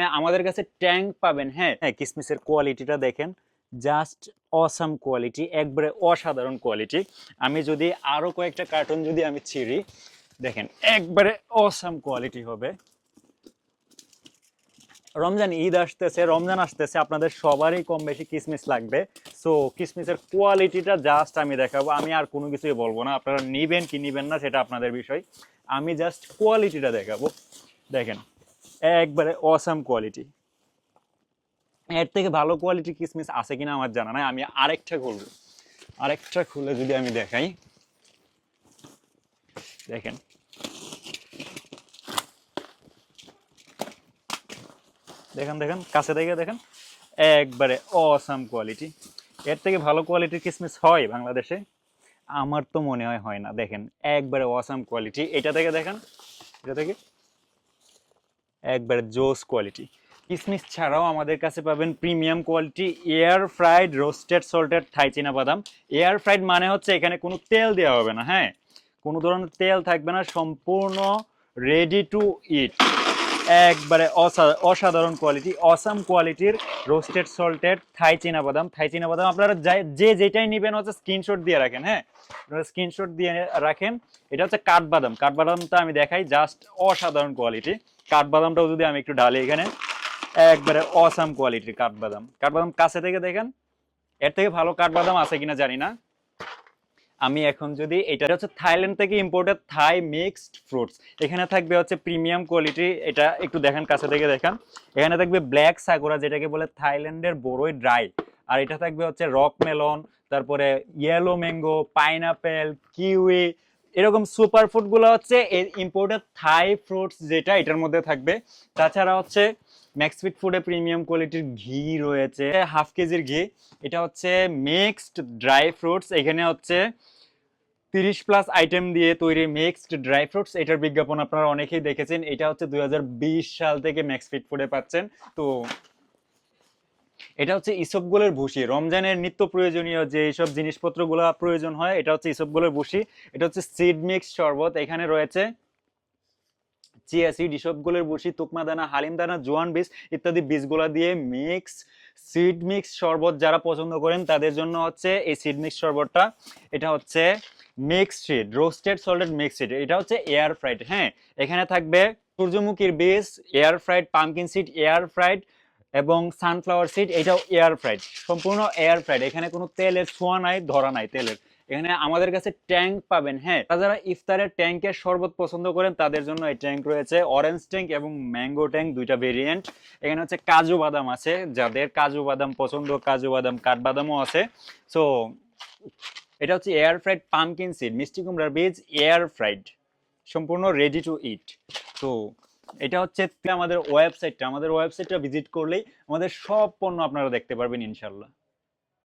হ্যাঁ, আমাদের কাছে ট্যাঙ্ক পাবেন হ্যাঁ। হ্যাঁ কিসমিসের কোয়ালিটিটা দেখেন জাস্ট অসাম কোয়ালিটি একবারে অসাধারণ কোয়ালিটি। আমি যদি আরও কয়েকটা কার্টুন যদি আমি ছিঁড়ি দেখেন একবারে অসাম কোয়ালিটি হবে। রমজান ঈদ আসতেছে রমজান আসতেছে আপনাদের সবারই কম বেশি কিসমিস লাগবে। সো কিসমিসের কোয়ালিটিটা জাস্ট আমি দেখাবো আমি আর কোনো কিছুই বলব না আপনারা নিবেন কি নিবেন না সেটা আপনাদের বিষয়। আমি জাস্ট কোয়ালিটিটা দেখাবো। দেখেন একবারে অসাম কোয়ালিটি এর থেকে ভালো কোয়ালিটি কিসমিস আছে কিনা আমার জানা নাই, আমি আরেকটা খুলবো। আরেকটা খুলে যদি আমি দেখাই। দেখেন। দেখেন দেখেন, কাছে থেকে দেখেন। একবারে অসাম কোয়ালিটি এর থেকে ভালো কোয়ালিটির কিসমিস হয় বাংলাদেশে? আমার তো মনে হয় হয় না। দেখেন, একবারে অসাম কোয়ালিটি এটা থেকে দেখেন। এটা থেকে একবারে জোস কোয়ালিটি। কিসমিস ছাড়াও আমাদের কাছে পাবেন premium quality air fried roasted salted Thai চীনা বাদাম। এয়ার ফ্রাইড মানে হচ্ছে এখানে কোনো তেল দেওয়া হবে না হ্যাঁ? কোনো ধরনের তেল থাকবে না, সম্পূর্ণ রেডি টু ইট একবারে অসা- অসাধারণ কোয়ালিটি অসাম কোয়ালিটির রোস্টেড সল্টেড থাই চীনা বাদাম থাই চীনা বাদাম আপনারা যে যেটাই নেবেন হচ্ছে স্ক্রিনশট দিয়ে রাখেন হ্যাঁ? আপনারা স্ক্রিনশট দিয়ে রাখেন। এটা হচ্ছে কাঠবাদাম কাঠবাদামটা আমি দেখাই জাস্ট অসাধারণ কোয়ালিটি কাঠবাদামটাও যদি আমি একটু ঢালি এখানে, একবারে অসাম কোয়ালিটির কাঠবাদাম কাঠবাদাম কাছে থেকে দেখেন, এর থেকে ভালো কাঠবাদাম আছে কিনা জানি না। আমি এখন যদি এটা হচ্ছে থাইল্যান্ড থেকে ইম্পোর্টেড থাই মিক্সড ফ্রুটস এখানে থাকবে হচ্ছে প্রিমিয়াম কোয়ালিটি এটা একটু দেখেন, কাছে থেকে দেখান। এখানে থাকবে ব্ল্যাক সাগোরা যেটাকে বলে থাইল্যান্ডের বড়ই ড্রাই আর এটা থাকবে হচ্ছে রক মেলন তারপরে ইয়েলো ম্যাঙ্গো পাইনাপেল কিউই এরকম সুপার ফুডগুলো হচ্ছে এর ইম্পোর্টেড থাই ফ্রুটস যেটা এটার মধ্যে থাকবে। তাছাড়া হচ্ছে ম্যাক্সফিট ফুডে প্রিমিয়াম কোয়ালিটির ঘি রয়েছে, হাফ কেজির ঘি। এটা হচ্ছে মিক্সড ড্রাই ফ্রুটস এখানে হচ্ছে তিরিশ প্লাস আইটেম দিয়ে তৈরি মিক্সড ড্রাই ফ্রুটস এটার বিজ্ঞাপন আপনারা অনেকেই দেখেছেন। এটা হচ্ছে দুই হাজার বিশ সাল থেকে ম্যাক্সফিট ফুডে পাচ্ছেন। তো এটা হচ্ছে ইসবগুলের ভুসি। রমজানের নিত্য প্রয়োজনীয় যে এইসব জিনিসপত্রগুলো প্রয়োজন হয়, এটা হচ্ছে ইসবগুলের ভুসি। এটা হচ্ছে সিড মিক্স শরবত। এখানে রয়েছে চিয়া সিড ইসবগুলের ভুসি তুকমা দানা হালিম দানা জোয়ান বীজ ইত্যাদি বীজগুলো দিয়ে মিক্স সিড মিক্স শরবত যারা পছন্দ করেন, তাদের জন্য হচ্ছে এই সিড মিক্স শরবতটা। এটা হচ্ছে mix seed, roasted salted mix seed. এটা হচ্ছে এয়ার ফ্রাইড হ্যাঁ। এখানে থাকবে সূর্যমুখীর বীজ, air fried, pumpkin seed, air fried এবং সানফ্লাওয়ার সিড এটাও এয়ার ফ্রাইড সম্পূর্ণ এয়ার ফ্রাইড এখানে কোনো তেলের ছোঁয়া নাই, ধরা নাই তেলের। এখানে আমাদের কাছে ট্যাঙ্ক পাবেন হ্যাঁ যারা ইফতারের ট্যাঙ্কের শরবত পছন্দ করেন, তাদের জন্য এই ট্যাঙ্ক রয়েছে অরেঞ্জ ট্যাঙ্ক এবং ম্যাঙ্গো ট্যাঙ্ক দুইটা ভেরিয়েন্ট এখানে হচ্ছে কাজু বাদাম আছে, যাদের কাজু বাদাম পছন্দ, কাজু বাদাম কাঠবাদামও আছে। সো এটা হচ্ছে এয়ার ফ্রাইড পামকিন সিড মিষ্টি কুমড়ার বীজ এয়ার ফ্রাইড সম্পূর্ণ রেডি টু ইট তো এটা হচ্ছে আমাদের ওয়েবসাইটটা আমাদের ওয়েবসাইটটা ভিজিট করলেই আমাদের সব পণ্য আপনারা দেখতে পারবেন ইনশাল্লাহ